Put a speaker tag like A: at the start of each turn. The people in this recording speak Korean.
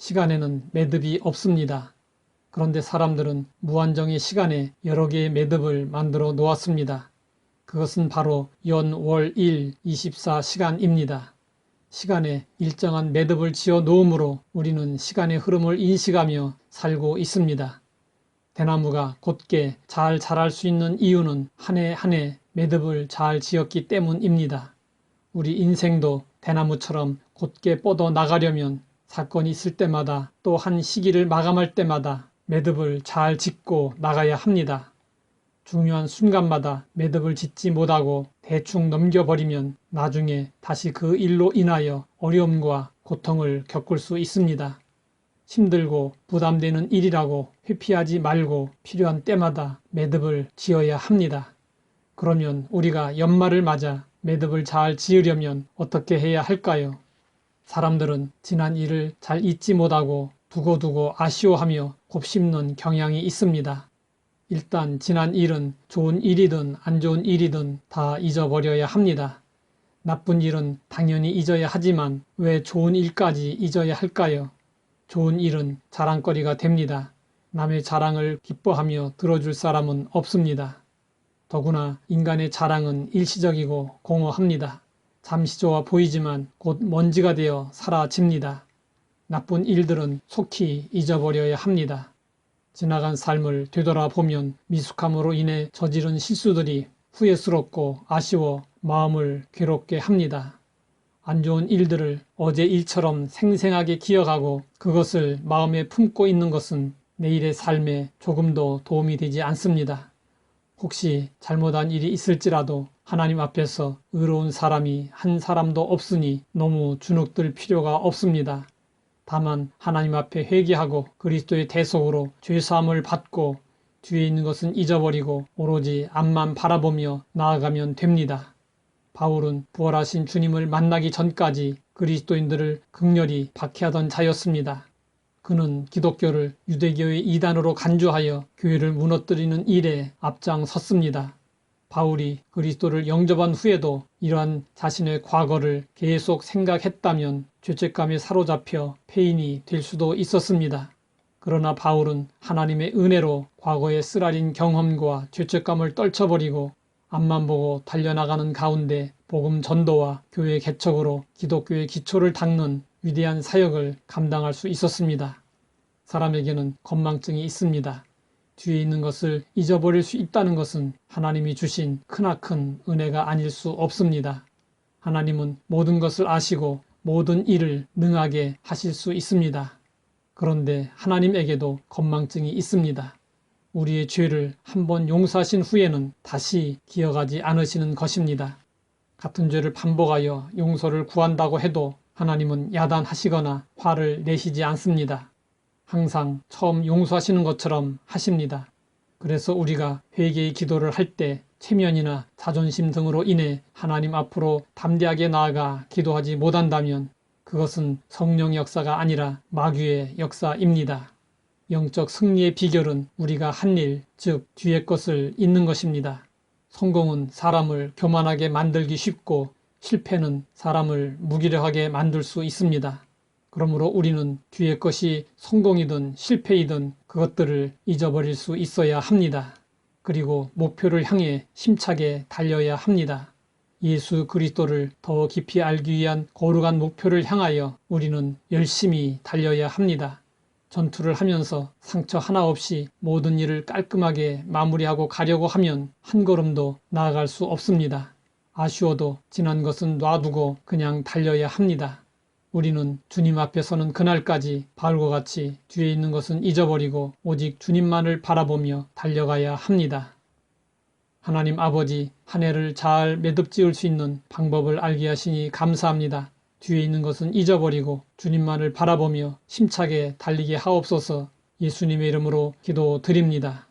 A: 시간에는 매듭이 없습니다. 그런데 사람들은 무한정의 시간에 여러 개의 매듭을 만들어 놓았습니다. 그것은 바로 연, 월, 일, 24시간입니다. 시간에 일정한 매듭을 지어 놓음으로 우리는 시간의 흐름을 인식하며 살고 있습니다. 대나무가 곧게 잘 자랄 수 있는 이유는 한 해 한 해 매듭을 잘 지었기 때문입니다. 우리 인생도 대나무처럼 곧게 뻗어 나가려면 사건이 있을 때마다 또 한 시기를 마감할 때마다 매듭을 잘 짓고 나가야 합니다. 중요한 순간마다 매듭을 짓지 못하고 대충 넘겨버리면 나중에 다시 그 일로 인하여 어려움과 고통을 겪을 수 있습니다. 힘들고 부담되는 일이라고 회피하지 말고 필요한 때마다 매듭을 지어야 합니다. 그러면 우리가 연말을 맞아 매듭을 잘 지으려면 어떻게 해야 할까요? 사람들은 지난 일을 잘 잊지 못하고 두고두고 아쉬워하며 곱씹는 경향이 있습니다. 일단 지난 일은 좋은 일이든 안 좋은 일이든 다 잊어버려야 합니다. 나쁜 일은 당연히 잊어야 하지만 왜 좋은 일까지 잊어야 할까요? 좋은 일은 자랑거리가 됩니다. 남의 자랑을 기뻐하며 들어줄 사람은 없습니다. 더구나 인간의 자랑은 일시적이고 공허합니다. 잠시 좋아 보이지만 곧 먼지가 되어 사라집니다. 나쁜 일들은 속히 잊어버려야 합니다. 지나간 삶을 되돌아보면 미숙함으로 인해 저지른 실수들이 후회스럽고 아쉬워 마음을 괴롭게 합니다. 안 좋은 일들을 어제 일처럼 생생하게 기억하고 그것을 마음에 품고 있는 것은 내일의 삶에 조금도 도움이 되지 않습니다. 혹시 잘못한 일이 있을지라도 하나님 앞에서 의로운 사람이 한 사람도 없으니 너무 주눅들 필요가 없습니다. 다만 하나님 앞에 회개하고 그리스도의 대속으로 죄사함을 받고 뒤에 있는 것은 잊어버리고 오로지 앞만 바라보며 나아가면 됩니다. 바울은 부활하신 주님을 만나기 전까지 그리스도인들을 극렬히 박해하던 자였습니다. 그는 기독교를 유대교의 이단으로 간주하여 교회를 무너뜨리는 일에 앞장섰습니다. 바울이 그리스도를 영접한 후에도 이러한 자신의 과거를 계속 생각했다면 죄책감에 사로잡혀 폐인이 될 수도 있었습니다. 그러나 바울은 하나님의 은혜로 과거의 쓰라린 경험과 죄책감을 떨쳐버리고 앞만 보고 달려나가는 가운데 복음 전도와 교회 개척으로 기독교의 기초를 닦는 위대한 사역을 감당할 수 있었습니다. 사람에게는 건망증이 있습니다. 뒤에 있는 것을 잊어버릴 수 있다는 것은 하나님이 주신 크나큰 은혜가 아닐 수 없습니다. 하나님은 모든 것을 아시고 모든 일을 능하게 하실 수 있습니다. 그런데 하나님에게도 건망증이 있습니다. 우리의 죄를 한번 용서하신 후에는 다시 기억하지 않으시는 것입니다. 같은 죄를 반복하여 용서를 구한다고 해도 하나님은 야단하시거나 화를 내시지 않습니다. 항상 처음 용서하시는 것처럼 하십니다. 그래서 우리가 회개의 기도를 할 때 체면이나 자존심 등으로 인해 하나님 앞으로 담대하게 나아가 기도하지 못한다면 그것은 성령 역사가 아니라 마귀의 역사입니다. 영적 승리의 비결은 우리가 한 일, 즉 뒤의 것을 잊는 것입니다. 성공은 사람을 교만하게 만들기 쉽고 실패는 사람을 무기력하게 만들 수 있습니다. 그러므로 우리는 뒤의 것이 성공이든 실패이든 그것들을 잊어버릴 수 있어야 합니다. 그리고 목표를 향해 힘차게 달려야 합니다. 예수 그리스도를 더 깊이 알기 위한 거룩한 목표를 향하여 우리는 열심히 달려야 합니다. 전투를 하면서 상처 하나 없이 모든 일을 깔끔하게 마무리하고 가려고 하면 한 걸음도 나아갈 수 없습니다. 아쉬워도 지난 것은 놔두고 그냥 달려야 합니다. 우리는 주님 앞에 서는 그날까지 바울과 같이 뒤에 있는 것은 잊어버리고 오직 주님만을 바라보며 달려가야 합니다. 하나님 아버지 한 해를 잘 매듭 지을 수 있는 방법을 알게 하시니 감사합니다. 뒤에 있는 것은 잊어버리고 주님만을 바라보며 힘차게 달리게 하옵소서 예수님의 이름으로 기도 드립니다.